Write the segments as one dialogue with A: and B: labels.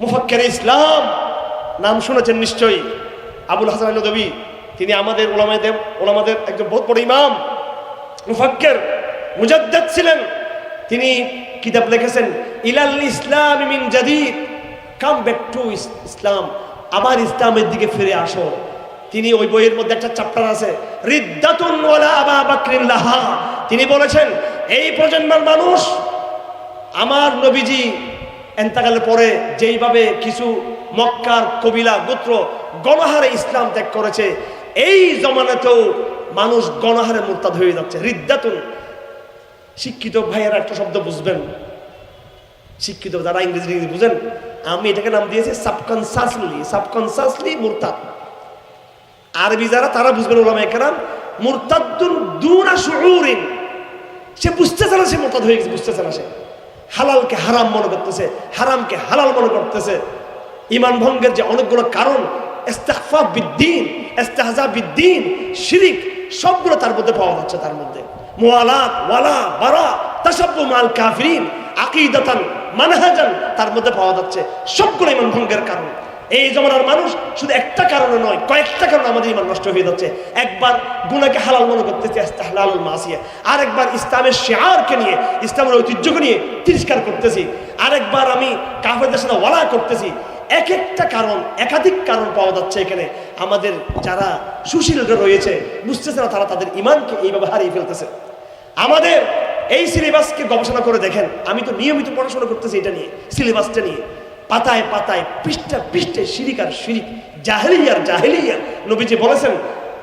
A: মুফাক্কের ইসলাম। নাম শুনেছেন নিশ্চয়ই। আবুল হাসান নদী তিনি আমাদের ওলামাদের ওলামাদের একজন বহুত বড় ইমাম। মুফাক্কের মুজাদ্দাদ ছিলেন। তিনি কিতাব লিখেছেন, ইলাল ইসলাম মিন জাদিদ। কাম ব্যাক টু ইসলাম। আবার ইসলামের দিকে ফিরে আসো। তিনি ওই বইয়ের মধ্যে একটা চ্যাপ্টার আছে, রিদ্দাতুন ওয়ালা আবা বাকরিন লাহা। তিনি বলেছেন, এই প্রজন্মের মানুষ আমার নবীজি এন্তাকালের পরে যেইভাবে কিছু মক্কার কবিলা, গোত্র গণহারে ইসলাম ত্যাগ করেছে, এই জমানাতেও মানুষ গণহারে মোরতাদ হয়ে যাচ্ছে। রিদ্দাতুন। শিক্ষিত ভাইয়েরা একটা শব্দ বুঝবেন। শিক্ষিত যারা ইংরেজি ইংরেজি বুঝেন, আমি এটাকে নাম দিয়েছি সাবকনসাসলি সাবকনসাসলি মুরতাদ। আরবি যারা, তারা বুঝবেন ওলামা একরাম মুরতাদ্দুন দুনা শুউরিন। সে বুঝতেছে না সে মোরতাদ হয়ে গেছে, বুঝতেছে না সে। হালালকে হারাম মনে করতেছে, হারামকে হালাল মনে করতেছে। ইমান ভঙ্গের যে অনেকগুলো কারণ ইস্তেকফা বিদ্দিন, ইস্তেহজা বিদ্দিন, শিরিক, সবগুলো তার মধ্যে পাওয়া যাচ্ছে তার মধ্যে। মুআলাত, ওয়ালা, বারা তাসাব্বু মাল কাফিরিন, আকিদাতান, মানহাজান তার মধ্যে পাওয়া যাচ্ছে। সবগুলো ইমান ভঙ্গের কারণ। এই জমানার মানুষ শুধু একটা কারণে নয়, কয়েকটা কারণে আমাদের ইমান নষ্ট হয়ে যাচ্ছে। একবার গুণাকে হালাল মনে করতেছে হালাল মাসিয়া। আর একবার ইসলামের শেয়ারকে নিয়ে, ইসলামের ঐতিহ্যকে নিয়ে তিরস্কার করতেছি। আরেকবার আমি কাফেরদের সাথে ওয়ালা করতেছি। এক একটা কারণ, একাধিক কারণ পাওয়া যাচ্ছে এখানে। আমাদের যারা সুশীলরা রয়েছে, বুঝতেছে না তারা তাদের ইমানকে এইভাবে হারিয়ে ফেলতেছে। আমাদের এই সিলেবাসকে গবেষণা করে দেখেন। আমি তো নিয়মিত পড়াশোনা করতেছি এটা নিয়ে সিলেবাসটা নিয়ে। পাতায় পাতায় পৃষ্ঠা পৃষ্ঠে শিরিক আর শিরিক জাহেলিয়ার জাহেলিয়া। নবীজি বলেছেন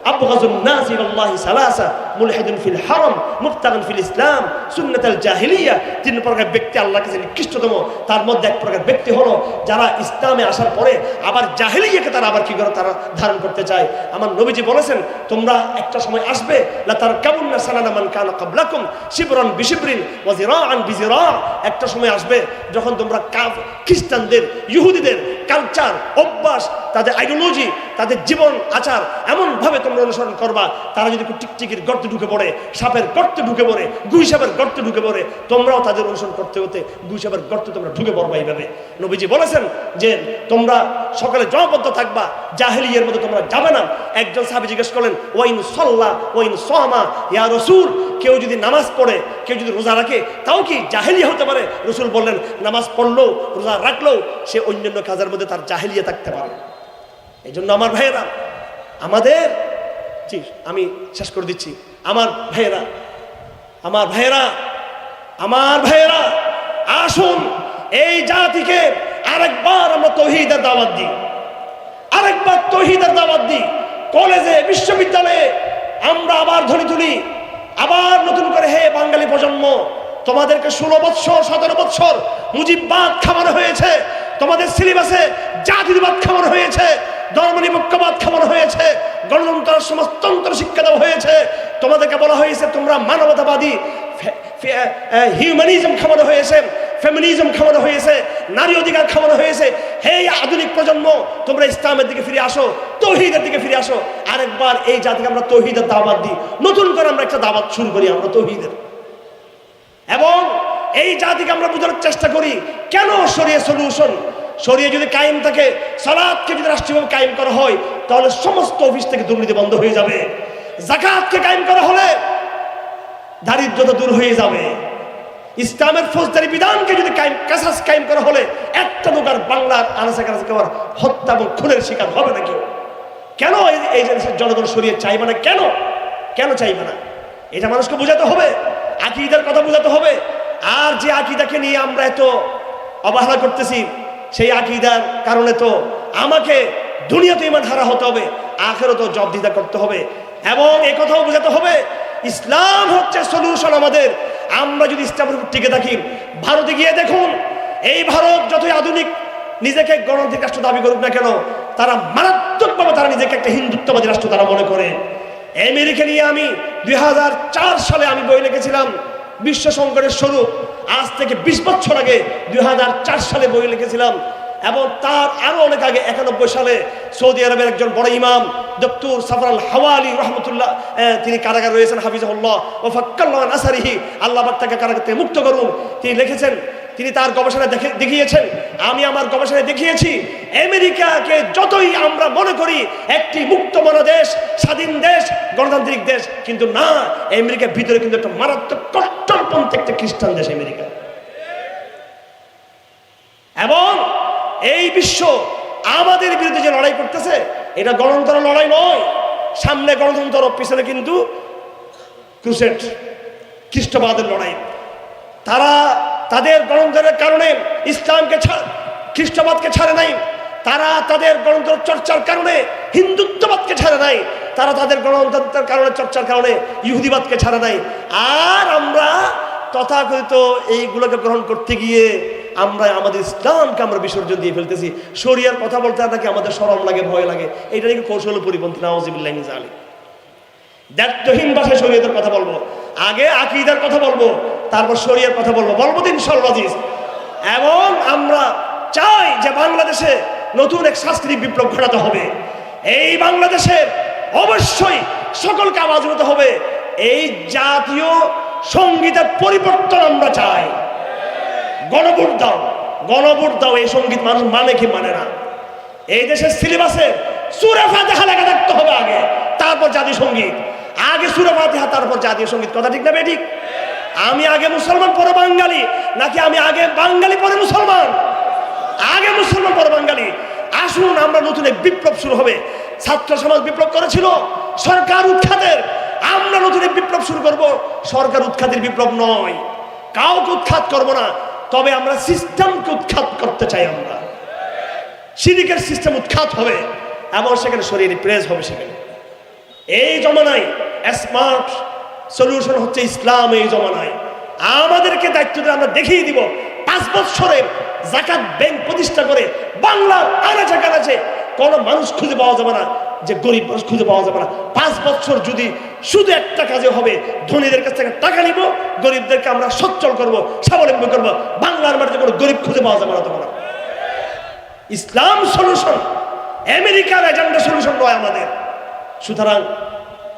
A: أبغض الناس إلى الله ثلاثة ملحد في الحرم مبتغ في الإسلام سنة الجاهلية তিন প্রকার ব্যক্তি আল্লাহ কাছে নিকৃষ্টতম তার মধ্যে এক প্রকার ব্যক্তি হলো যারা ইসলামে আসার পরে আবার জাহেলিয়াকে তারা আবার কি করে তারা ধারণ করতে চায় আমার নবীজি বলেছেন তোমরা একটা সময় আসবে লা তার কেমন না সালানা মান কানা কাবলাকুম শিবরন বিশিবরিন ওয়াজিরাআন বিজিরা একটা সময় আসবে যখন তোমরা কাফ খ্রিস্টানদের ইহুদিদের কালচার অভ্যাস তাদের আইডিওলজি তাদের জীবন, আচার এমনভাবে তোমরা অনুসরণ করবা, তারা যদি টিকটিকির গর্তে ঢুকে পড়ে, সাপের গর্তে ঢুকে পড়ে, গুই সাপের গর্তে ঢুকে পড়ে, তোমরাও তাদের অনুসরণ করতে হতে গুই সাপের গর্তে তোমরা ঢুকে পড়বা এইভাবে। নবীজি বলেছেন যে তোমরা সকালে জমাবদ্ধ থাকবা জাহেলিয়ের মধ্যে তোমরা যাবে না। একজন সাহাবি জিজ্ঞেস করলেন, ওয়াইন সল্লাহ ওয়াইন সোহামা ইয়া রসুল, কেউ যদি নামাজ পড়ে, কেউ যদি রোজা রাখে, তাও কি জাহেলিয়া হতে পারে? রসুল বললেন, নামাজ পড়ল রোজা রাখলেও সে অন্যান্য কাজের মধ্যে তার জাহেলিয়া থাকতে পারে। এই জন্য আমার ভাইয়েরা, আমাদের, জি, আমি শেষ করে দিচ্ছি। আমার ভাইয়েরা আমার ভাইয়েরা আমার ভাইয়েরা, আসুন এই জাতিকে আরেকবার আমরা তহিদের দাওয়াত দিই। আরেকবার তহিদের দাওয়াত দিই। কলেজে, বিশ্ববিদ্যালয়ে আমরা আবার ধ্বনি তুলি। আবার নতুন করে হে বাঙালি প্রজন্ম, তোমাদেরকে ষোলো বৎসর, সতেরো বৎসর মুজিববাদ খামানো হয়েছে। তোমাদের সিলেবাসে জাতিবাদ খামানো হয়েছে। ধর্মনিপক্ষবাদ খামানো হয়েছে গণতন্ত্র সমাজতন্ত্র শিক্ষা দেওয়া হয়েছে। তোমাদেরকে বলা হয়েছে, তোমরা মানবতাবাদী হিউম্যানিজম খামানো হয়েছে ফেমিনিজম খামানো হয়েছে, নারী অধিকার খামানো হয়েছে। হে আধুনিক প্রজন্ম, তোমরা ইসলামের দিকে ফিরে আসো, তৌহিদের দিকে ফিরে আসো। আরেকবার এই জাতিকে আমরা তৌহিদের দাওয়াত দিই। নতুন করে আমরা একটা দাওয়াত শুরু করি আমরা তৌহিদের। এবং এই জাতিকে আমরা বোঝানোর চেষ্টা করি, কেন সরিয়ে সলিউশন সরিয়ে যদি কায়েম থাকে, সালাদকে যদি রাষ্ট্রীয়ভাবে কায়েম করা হয়, তাহলে সমস্ত অফিস থেকে দুর্নীতি বন্ধ হয়ে যাবে। জাকাতকে কায়েম করা হলে দারিদ্রতা দূর হয়ে যাবে। ইসলামের ফৌজদারি বিধানকে যদি কায়েম কায়েম করা হলে একটা আর বাংলার আনাসে কানাসে কেউ হত্যা এবং খুনের শিকার হবে না কেউ। কেন এই- এই জিনিসের জনগণ সরিয়ে চাইবে না? কেন? কেন চাইবে না? এটা মানুষকে বোঝাতে হবে, আকিদার কথা বোঝাতে হবে। আর যে আকিদাকে নিয়ে আমরা এত অবহেলা করতেছি সেই আকিদার কারণে তো আমাকে দুনিয়াতে ইমান হারা হতে হবে আখেরও তো জবাবদিহিতা করতে হবে এবং কথাও বোঝাতে হবে, ইসলাম হচ্ছে সলিউশন আমাদের। আমরা যদি ইসলামের উপর টিকে থাকি, ভারতে গিয়ে দেখুন, এই ভারত যতই আধুনিক নিজেকে গণতান্ত্রিক রাষ্ট্র দাবি করুক না কেন, তারা মারাত্মকভাবে তারা নিজেকে একটা হিন্দুত্ববাদী রাষ্ট্র তারা মনে করে। আমেরিকা নিয়ে আমি দুই হাজার চার সালে আমি বই লিখেছিলাম, বিশ্ব সংকটের স্বরূপ আজ থেকে বিশ বছর আগে দুই হাজার চার সালে বই লিখেছিলাম এবং তার আরও অনেক আগে, একানব্বই সালে সৌদি আরবের একজন বড় ইমাম, ডক্টর সাফরাল হাওয়ালি রহমতুল্লাহ তিনি কারাগার রয়েছেন হাফিজুল্লাহ ও ফাক্কাল্লাহ নাসারিহি, আল্লাহ তাকে কারাগার থেকে মুক্ত করুন তিনি লিখেছেন তিনি তার গবেষণা দেখে দেখিয়েছেন। আমি আমার গবেষণায় দেখিয়েছি, আমেরিকাকে যতই আমরা মনে করি একটি মুক্ত দেশ, স্বাধীন দেশ, গণতান্ত্রিক দেশ, কিন্তু না, আমেরিকার ভিতরে কিন্তু একটা মারাত্মক কট্টরপন্থী একটা খ্রিস্টান দেশ আমেরিকা। এবং এই বিশ্ব আমাদের বিরুদ্ধে যে লড়াই করতেছে, এটা গণতন্ত্র লড়াই নয়। সামনে গণতন্ত্র পিছনে কিন্তু ক্রুসেট খ্রিস্টবাদের লড়াই। তারা তাদের গণতন্ত্রের কারণে ইসলামকে খ্রিস্টবাদকে ছাড়ে নাই। তারা তাদের গণতন্ত্র চর্চার কারণে, হিন্দুত্ববাদকে ছাড়ে নাই। তারা তাদের গণতন্ত্রের কারণে, চর্চার কারণে ইহুদিবাদকে ছাড়ে নাই। আর আমরা তথাকথিত এইগুলোকে গ্রহণ করতে গিয়ে আমরা আমাদের ইসলামকে আমরা বিসর্জন দিয়ে ফেলতেছি। শরিয়ার কথা বলতে নাকি আমাদের সরম লাগে, ভয় লাগে। এইটা নাকি কৌশল পরিপন্থী নওয়াজিবিল্লাহ জানি দায়িত্বহীন ভাষায় শরীয়তের কথা বলব। আগে আকিদার কথা বলব, তারপর শরিয়ার কথা বলব। বলব দিন সর্বাজিজ এবং আমরা চাই যে বাংলাদেশে নতুন এক সাংস্কৃতিক বিপ্লব ঘটাতে হবে। এই বাংলাদেশের অবশ্যই সকলকে আওয়াজ হতে হবে। এই জাতীয় সঙ্গীতের পরিবর্তন আমরা চাই। গণভোট দাও গণভোট দাও, এই সংগীত মানুষ মানে কি মানে না। এই দেশের সিলেবাসে সুরে ফাতেহা লেখা থাকতে হবে আগে, তারপর জাতীয় সংগীত। আগে সুরে ফাতেহা, তারপর জাতীয় সংগীত। কথা ঠিক না বেঠিক আমি আগে মুসলমান, পরে বাঙালি। নাকি আমি আগে বাঙালি, পরে মুসলমান? আগে মুসলমান, পরে বাঙালি। আসুন, আমরা নতুন এক বিপ্লব শুরু হবে। ছাত্র সমাজ বিপ্লব করেছিল, সরকার উৎখাতের। আমরা নতুন এক বিপ্লব শুরু করব। সরকার উৎখাতের বিপ্লব নয়। কাউকে উৎখাত করব না। তবে আমরা সিস্টেমকে উৎখাত করতে চাই আমরা। সিরিকের সিস্টেম উৎখাত হবে এবং সেখানে শরীরে প্রেস হবে সেখানে। এই জমানায় স্মার্ট সলিউশন হচ্ছে ইসলাম, এই জমানায়। আমাদেরকে দায়িত্ব দিয়ে আমরা দেখিয়ে দিব, পাঁচ বছরের জাকাত ব্যাংক প্রতিষ্ঠা করে বাংলা আনাচে কানাচে কোনো মানুষ খুঁজে পাওয়া যাবে না, যে গরিব মানুষ খুঁজে পাওয়া যাবে না। পাঁচ বছর যদি শুধু একটা কাজে হবে, ধনীদের কাছ থেকে টাকা নিব, গরিবদেরকে আমরা সচ্ছল করব, স্বাবলম্বী করব, বাংলার মাটিতে কোনো গরিব খুঁজে পাওয়া যাবে না তোমরা ইসলাম সলিউশন আমেরিকার এজেন্ডা সলিউশন নয় আমাদের। সুতরাং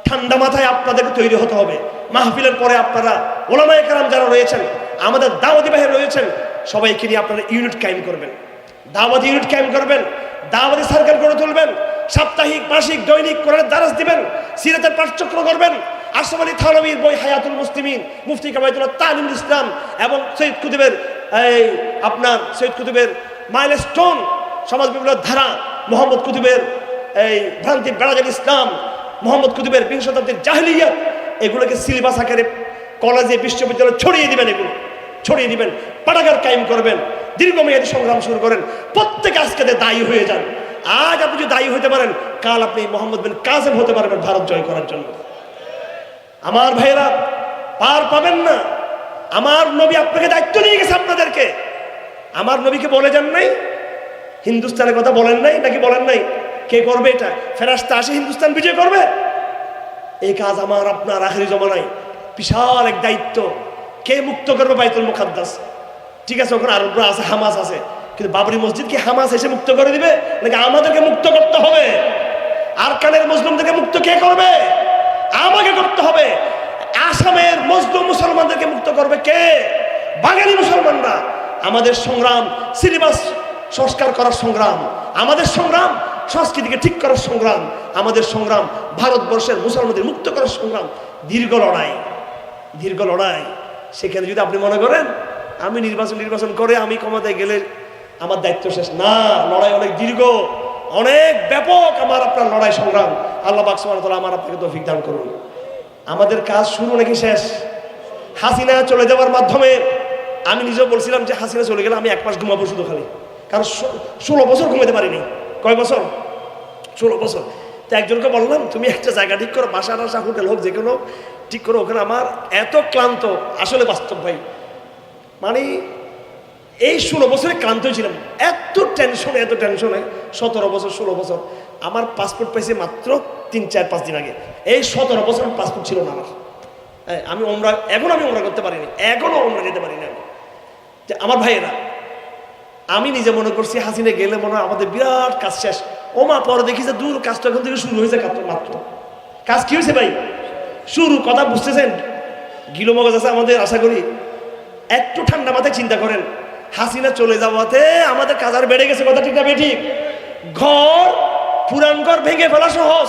A: ঠান্ডা মাথায় আপনাদেরকে তৈরি হতে হবে। মাহফিলের পরে আপনারা ওলামায় কারাম যারা রয়েছেন, আমাদের দাওয়াতি বাহির রয়েছেন, সবাইকে নিয়ে আপনারা ইউনিট কায়েম করবেন। দাওয়াতি ইউনিট কায়েম করবেন, দাওয়াতি সার্কেল করে তুলবেন, সাপ্তাহিক, মাসিক, দৈনিক কোরআনের দ্বারাস দিবেন, সিরাতের পাঠচক্র করবেন। আশরাফ আলী থানবীর বই হায়াতুল মুসলিমিন, মুফতি কাবায়তুল্লাহ তালিমুল ইসলাম এবং সৈয়দ কুতুবের এই আপনার সৈয়দ কুতুবের মাইলস্টোন সমাজ বিপ্লবের ধারা, মোহাম্মদ কুতুবের এই ভ্রান্তি বেড়াজাল ইসলাম, মোহাম্মদ কুতুবের বিংশ শতাব্দীর জাহলিয়া এগুলোকে সিলেবাস আকারে কলেজে বিশ্ববিদ্যালয়ে ছড়িয়ে দিবেন এগুলো। ছড়িয়ে দিবেন, পাঠাগার কায়েম করবেন, দীর্ঘমেয়াদী সংগ্রাম শুরু করেন, প্রত্যেকে আজকে দায়ী হয়ে যান, আজ আপনি যদি দায়ী হতে পারেন, কাল আপনি মোহাম্মদ বিন কাজেম হতে পারবেন ভারত জয় করার জন্য। আমার ভাইয়েরা, পার পাবেন না। আমার নবী আপনাকে দায়িত্ব নিয়ে গেছে আপনাদেরকে। আমার নবীকে বলে যান নাই, হিন্দুস্তানের কথা বলেন নাই, নাকি বলেন নাই? কে করবে এটা? ফেরাস্তা আসে হিন্দুস্তান বিজয় করবে? এই কাজ আমার আপনার আখেরি জমানায়। বিশাল এক দায়িত্ব। কে মুক্ত করবে বাইতুল মুখাদ্দাস ঠিক আছে, ওখানে আরবরা আছে, হামাস আছে। কিন্তু বাবরি মসজিদ কি হামাস এসে মুক্ত করে দিবে? নাকি আমাদেরকে মুক্ত করতে হবে? আর কানের মুসলিমদেরকে মুক্ত কে করবে? আমাকে করতে হবে। আসামের মজলুম মুসলমানদেরকে মুক্ত করবে কে? বাঙালি মুসলমানরা। আমাদের সংগ্রাম, সিলেবাস সংস্কার করার সংগ্রাম। আমাদের সংগ্রাম সংস্কৃতিকে ঠিক করার সংগ্রাম, আমাদের সংগ্রাম, ভারতবর্ষের মুসলমানদের মুক্ত করার সংগ্রাম, দীর্ঘ লড়াই। দীর্ঘ লড়াই। সেখানে যদি আপনি মনে করেন, আমি নির্বাচন নির্বাচন করে আমি ক্ষমতায় গেলে আমার দায়িত্ব শেষ। না, লড়াই অনেক দীর্ঘ। অনেক ব্যাপক আমার আপনার লড়াই সংগ্রাম। আল্লাহ বাকসমান আমার আপনাকে তৌফিক দান করুন। আমাদের কাজ শুরু নাকি শেষ? হাসিনা চলে যাওয়ার মাধ্যমে আমি নিজেও বলছিলাম যে হাসিনা চলে গেলে আমি এক মাস ঘুমাবো শুধু খালি। কারণ ষোলো বছর ঘুমাতে পারিনি। কয় বছর? ষোলো বছর। তো একজনকে বললাম তুমি একটা জায়গা ঠিক করো বাসা টাসা হোটেল হোক যে কোনো ঠিক করো ওখানে আমার এত ক্লান্ত আসলে বাস্তব ভাই। মানে এই ষোলো বছরে ক্লান্ত ছিলাম এত টেনশনে এত টেনশনে সতেরো বছর ষোলো বছর আমার পাসপোর্ট পাইছে মাত্র তিন চার পাঁচ দিন আগে। এই সতেরো বছর পাসপোর্ট ছিল না আমার। হ্যাঁ, আমি ওমরা এখন আমি ওমরা করতে পারিনি এখনও ওমরা যেতে পারিনি আমি। আমার ভাইয়েরা আমি নিজে মনে করছি হাসিনে গেলে মনে হয় আমাদের বিরাট কাজ শেষ। ও মা, পরে দেখি যে দূর কাজটা এখন থেকে শুরু হয়েছে কাজ মাত্র। কাজ কি হয়েছে ভাই? শুরু, কথা বুঝতেছেন? গিলো মগজ আছে আমাদের, আশা করি। একটু ঠান্ডা মাথায় চিন্তা করেন। হাসিনা চলে যাওয়াতে আমাদের কাজার বেড়ে গেছে, কথা ঠিক না বেঠিক ঘর, পুরান ঘর ভেঙে ফেলা সহজ।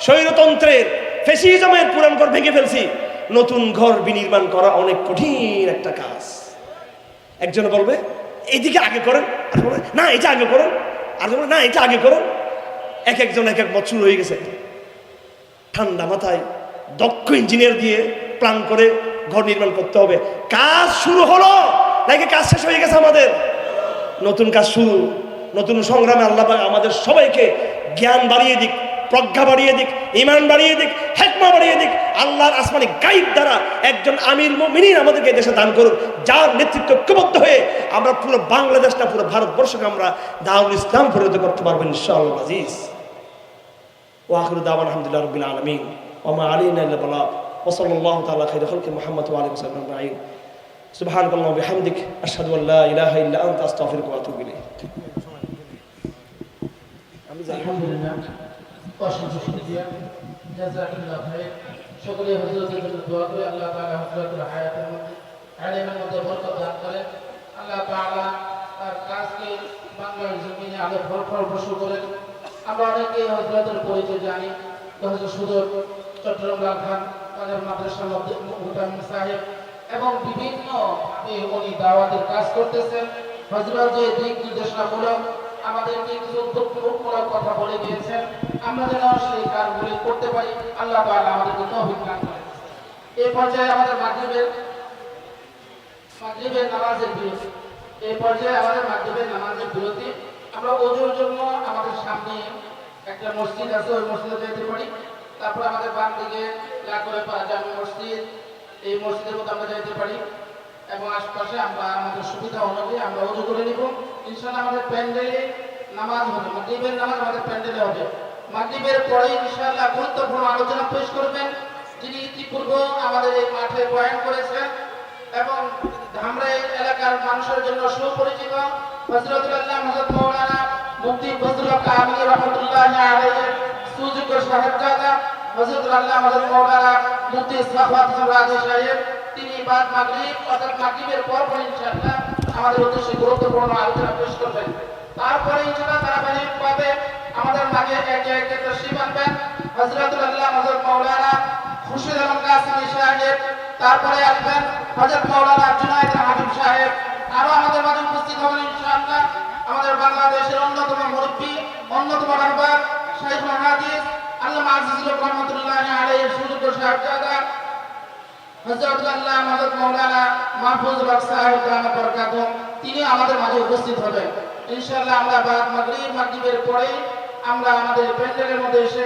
A: স্বৈরতন্ত্রের ফেসিজমের পুরান ঘর ভেঙে ফেলছি। নতুন ঘর বিনির্মাণ করা অনেক কঠিন একটা কাজ। একজন বলবে এইদিকে আগে করেন, আর না, এটা আগে করুন আর না, এটা আগে করুন এক একজন, এক এক শুরু হয়ে গেছে। ঠান্ডা মাথায় দক্ষ ইঞ্জিনিয়ার দিয়ে প্ল্যান করে ঘর নির্মাণ করতে হবে। কাজ শুরু হলো, নাকি কাজ শেষ হয়ে গেছে আমাদের? নতুন কাজ শুরু, নতুন সংগ্রামে আল্লাহ আমাদের সবাইকে জ্ঞান বাড়িয়ে দিক। প্রজ্ঞা বাড়িয়ে দিক ইমান বাড়িয়ে দিক হেকমা বাড়িয়ে দিক আল্লাহর আসমানি গাইড দ্বারা একজন আমির মিনিন আমাদেরকে এই দেশে দান করুন যার নেতৃত্ব ঐক্যবদ্ধ হয়ে আমরা পুরো বাংলাদেশটা পুরো ভারতবর্ষকে আমরা দাউল ইসলাম পরিণত করতে পারবো ইনশাআল্লাহ আজিজ واخر دعوانا الحمد لله رب العالمين وما علينا الا البلاغ وصلى الله تعالى خير خلق محمد وعلى اله وصحبه اجمعين سبحانك اللهم وبحمدك اشهد ان لا اله الا انت استغفرك واتوب اليك
B: আলহামদুলিল্লাহ অসংখ্য শুকরিয়া জাযাকাল্লাহ খাইর সকলে হযরতের জন্য দোয়া করে আল্লাহ তাআলা হযরতের হায়াতের মধ্যে আলেমের মধ্যে বরকত দান করেন আল্লাহ তাআলা তার কাজকে বাংলার জমিনে আলো ফল ফল করেন আমরা অনেকে হযরতের পরিচয় জানি তো হযরত সুদর চট্টগ্রাম লাল খান তাদের মাদ্রাসার মধ্যে মুহতামিম সাহেব এবং বিভিন্ন উনি দাওয়াতের কাজ করতেছেন হযরত যে দিক নির্দেশনামূলক আমাদেরকে কিছু উদ্যোগমূলক কথা বলে দিয়েছেন। আমরা যেন সেই কাজগুলি করতে পারি। আল্লাহ তাআলা আমাদেরকে তৌফিক দান করেন। এই পর্যায়ে আমাদের মাগরিবের মাগরিবের নামাজের বিরতি। এই পর্যায়ে আমাদের মাগরিবের নামাজের বিরতি। আমরা ওজুর জন্য আমাদের সামনে একটা মসজিদ আছে, ওই মসজিদে যেতে পারি। তারপর আমাদের বাম দিকে পাড়া জামি মসজিদ, এই মসজিদের মধ্যে আমরা যেতে পারি। এবং আশপাশে আমরা আমাদের সুবিধা অনুযায়ী আমরা উজু করে নিব। ইনশাআল্লাহ আমাদের প্যান্ডেলে নামাজ হবে, মাগরিবের নামাজ আমাদের প্যান্ডেলে হবে। মাগরিবের পরে ইনশাআল্লাহ গুরুত্বপূর্ণ আলোচনা পেশ করবেন। যিনি ইতিপূর্বে আমাদের এই মাঠে বয়ান করেছেন এবং ধামরাই এলাকার মানুষের জন্য সুপরিচিত। হযরতুল্লাহ হযরত মাওলানা মুফতি ফজলুল কামিল রাহমাতুল্লাহি আলাইহি সুযোগ্য সাহেবজাদা হযরতুল্লাহ হযরত মাওলানা মুফতি সাফাত রাজি সাহেব, তিনি বাদ মাগরিব, অর্থাৎ মাগরিবের পর পর ইনশাআল্লাহ আমাদের উদ্দেশ্যে গুরুত্বপূর্ণ আলোচনা পেশ করবেন। তারপরে ইনশাআল্লাহ ধারাবাহিকভাবে আমাদের মাঝে একে একে তশরিফ আনবেন। হযরতুল্লাহ হযরত মাওলানা খুরশিদ আলম কাসিমি সাহেব, তারপরে আসবেন হযরত মাওলানা জুনায়েদ হাবিব সাহেব। আরও আমাদের মাঝে উপস্থিত হবেন ইনশাআল্লাহ। আমাদের বাংলাদেশের অন্যতম মুরব্বী, অন্যতম রাহবার, শাইখুল হাদিস, আল্লামা আজিজুল রহমাতুল্লাহি আলাইহি, সুযোগ্য সাহেবজাদা। হযরতুল্লাহ হযরত মাওলানা মাহফুজুল হক সাহেব বরকাতুম তিনি আমাদের মাঝে উপস্থিত হবেন। ইনশাআল্লাহ আমরা বাদ মাগরিব, মাগরিবের পরে আমরা আমাদের প্যান্ডেলের মধ্যে এসে